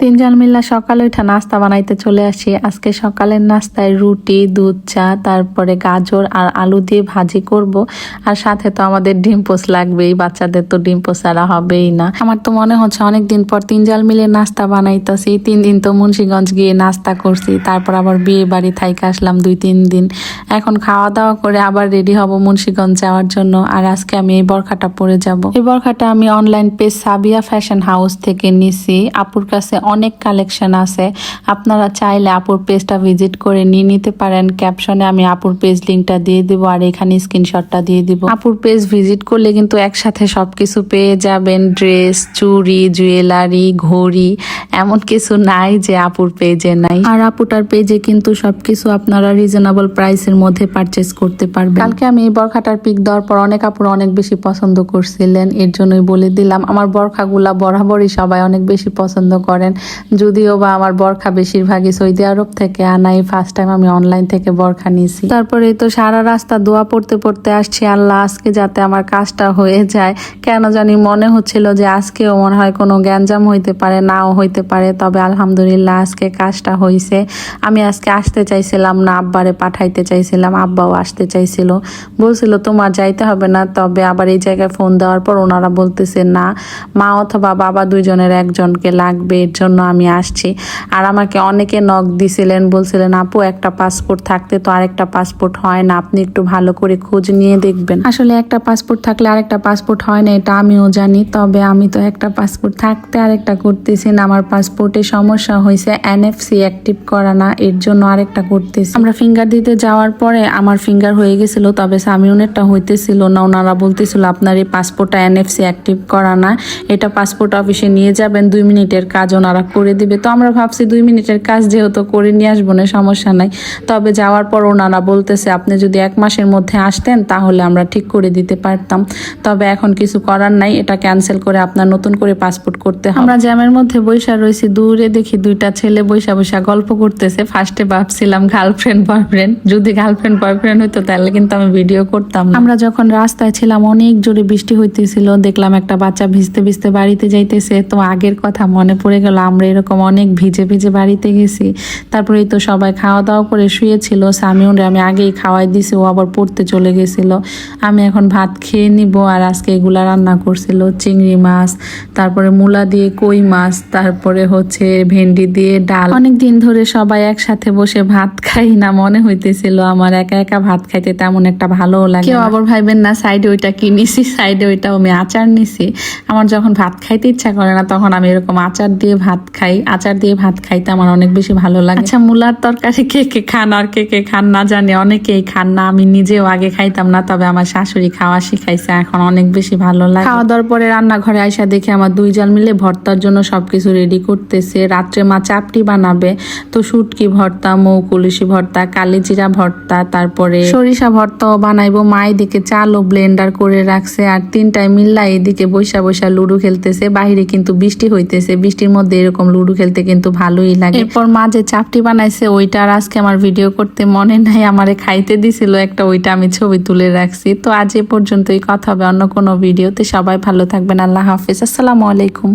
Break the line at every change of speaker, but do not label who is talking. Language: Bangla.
তিনজন মিল্লা সকালে উঠা নাস্তা বানাইতে চলে আসি। আজকে সকালের নাস্তায় রুটি, দুধ, চা, তারপরে গাজর আর আলু দিয়ে ভাজি করব। আর সাথে তো আমাদের ডিম পোস লাগবেই, বাচ্চাদের তো ডিম ছাড়া হবেই না। আমার তো মনে হচ্ছে অনেক দিন পর তিন জাল মিলে নাস্তা বানাইতেছি। তিন দিন তো মুন্সিগঞ্জ গিয়ে নাস্তা করছি, তারপর আবার বিয়ে বাড়ি থাইকে আসলাম দুই, তিন দিন। এখন খাওয়া দাওয়া করে আবার রেডি হব মুন্সিগঞ্জ যাওয়ার জন্য। আর আজকে আমি এই বরখাটা পরে যাব। এই বরখাটা আমি online page Sabiya fashion house থেকে নিছি। আপুর কাছে অনেক কালেকশন আছে। আপনারা চাইলে আপুর পেজটা ভিজিট করে নিয়ে নিতে পারেন। ক্যাপশনে আমি আপুর পেজ লিঙ্কটা দিয়ে দিব আর এখানে স্ক্রিনশটটা দিয়ে দিব। আপুর পেজ ভিজিট করলে কিন্তু একসাথে সব কিছু পেয়ে যাবেন। ড্রেস চুড়ি জুয়েলারি ঘড়ি, এমন কিছু নাই যে আপুর পেজে নাই। আর আপুটার পেজে কিন্তু সবকিছু আপনারা রিজনেবল প্রাইসের মধ্যে পারচেস করতে পারবেন। কালকে আমি এই বরখাটার পিক দেওয়ার পর অনেক আপুর অনেক বেশি পছন্দ করছিলেন। এর জন্যই বলে দিলাম। আমার বরখাগুলা বরাবরই সবাই অনেক বেশি পছন্দ করেন। যদিও বা আমার বরখা বেশিরভাগই সৌদি আরব থেকে আনাই ফার্স্ট টাইম আমি অনলাইন থেকে বরখা নিয়েছি। তারপরে তো সারা রাস্তা দোয়া পড়তে পড়তে আসছি, আল্লাহ আজকে যাতে আমার কাজটা হয়ে যায়। কেন জানি মনে হচ্ছিল যে আজকেও মনে হয় কোনো গ্যাঞ্জাম হইতে পারে, নাও হইতে পারে, তবে আলহামদুলিল্লাহ আজকে কাজটা হয়েছে আমি আজকে আসতে চাইছিলাম না, আব্বারে পাঠাইতে চাইছিলাম, আব্বাও আসতে চাইছিল। বলছিল, তোমার যাইতে হবে না। তবে আবার এই জায়গায় ফোন দেওয়ার পর ওনারা বলতেছে, না, মা অথবা বাবা দুইজনের একজনকে লাগবে, এর জন্য আমি আসছি। আর আমাকে অনেকে নখ দিছিলেন, বলছিলেন, আপু, একটা পাসপোর্ট থাকতে তো আরেকটা পাসপোর্ট হয় না, আপনি একটু ভালো করে খোঁজ নিয়ে দেখবেন। আসলে একটা পাসপোর্ট থাকলে আরেকটা পাসপোর্ট হয় না, এটা আমিও জানি। তবে আমি তো একটা পাসপোর্ট থাকতে আরেকটা করতেছি না, আমার পাসপোর্টে সমস্যা হয়েছে এনএফসি অ্যাক্টিভ করা না, এর জন্য আরেকটা করতেছি। আমরা ফিঙ্গার দিতে যাওয়ার পরে আমার ফিঙ্গার হয়ে গেছিল, তবে সামিউনেরটা হইতেছিল না, ওনারা বলতেছিল, আপনার এই পাসপোর্টটা এনএফসি অ্যাক্টিভ করা না, এটা পাসপোর্ট অফিসে নিয়ে যাবেন, দুই মিনিটের কাজ ওনারা করে দিবে। তো আমরা ভাবছি দুই মিনিটের কাজ যেহেতু করে নিয়ে আসব না সমস্যা নাই। তবে যাওয়ার পর ওনারা বলতেছে আপনি যদি এক মাসের মধ্যে আসতেন তাহলে আমরা ঠিক করে দিতে পারতাম। তবে এখন কিছু করার নাই। এটা ক্যান্সেল করে আপনার নতুন করে পাসপোর্ট করতে হবে। আমরা জ্যামের মধ্যে বৈশা রয়েছি দূরে দেখি দুইটা ছেলে বৈশা বৈশা গল্প করতেছে। ফার্স্টে ভাবছিলাম গার্লফ্রেন্ড বয়ফ্রেন্ড যদি গার্লফ্রেন্ড বয়ফ্রেন্ড হইতো তাহলে কিন্তু আমি ভিডিও করতাম আমরা যখন রাস্তায় ছিলাম অনেক জোরে বৃষ্টি হইতেছিল। দেখলাম একটা বাচ্চা ভিজতে ভিজতে বাড়িতে যাইতেছে। তো আগের কথা মনে পড়ে গেল আমরা এরকম অনেক ভিজে ভিজে বাড়িতে গেছি। তারপরে তো সবাই খাওয়া দাওয়া করে শুয়েছিল। সামিউরে আমি আগেই খাওয়াই দিছি ও আবার পড়তে চলে গেছিল। আমি এখন ভাত খেয়ে নিব আর আজকে এগুলা রান্না করছিল চিংড়ি মাছ তারপরে মূলা দিয়ে কই মাছ তারপরে হচ্ছে ভেন্ডি দিয়ে ডাল। অনেক দিন ধরে সবাই একসাথে বসে ভাত খাই না মনে হইতেছিল আমার একা একা ভাত খাইতে তেমন একটা ভালো লাগে কেউ আবার ভাইবেন না সাইডে ওইটা কিনেছি সাইডে ওইটা আমি আচার নিছি। আমার যখন ভাত খাইতে ইচ্ছা করে না তখন আমি এরকম আচার দিয়ে ভাত খাই আচার দিয়ে ভাত খাইতে আমার অনেক বেশি ভালো লাগে। আচ্ছা মূলার তরকারি কে কে খান আর কে কে খান না জানি অনেকেই খান না আমি নিজেও আগে খাইতাম না তবে আমার শাশুড়ি খাওয়া শিখাইছে এখন অনেক বেশি ভালো লাগে। খাওয়া দাওয়ার পরে রান্নাঘরে আইসা দেখে আমার দুই জাল মিলে ভর্তার জন্য সবকিছু রেডি করতেছে। রাত্রে মা চাপটি বানাবে তো শুটকি ভর্তা মৌ কুলুসি ভর্তা কালিজিরা ভর্তা তারপরে সরিষা ভর্তাও বানাইবো। মা এদিকে চালও ব্লেন্ডার করে রাখছে আর তিনটায় মিল্লা এদিকে বৈশা বৈশা লুডু খেলতেছে। বাইরে কিন্তু বৃষ্টি হইতেছে বৃষ্টির মধ্যে এরকম লুডু খেলতে কিন্তু ভালোই লাগে। এরপর মা যে চাপটি বানাইছে, ওইটা আর আজকে আমার ভিডিও করতে মনে নাই, আমারে খাইতে দিছিল একটা, ওইটা আমি ছবি তুলে রাখছি। তো আজ এ পর্যন্তই কথা হবে অন্য কোনো ভিডিওতে। সবাই ভালো থাকবেন, আল্লাহ হাফিজ। আসসালামু আলাইকুম।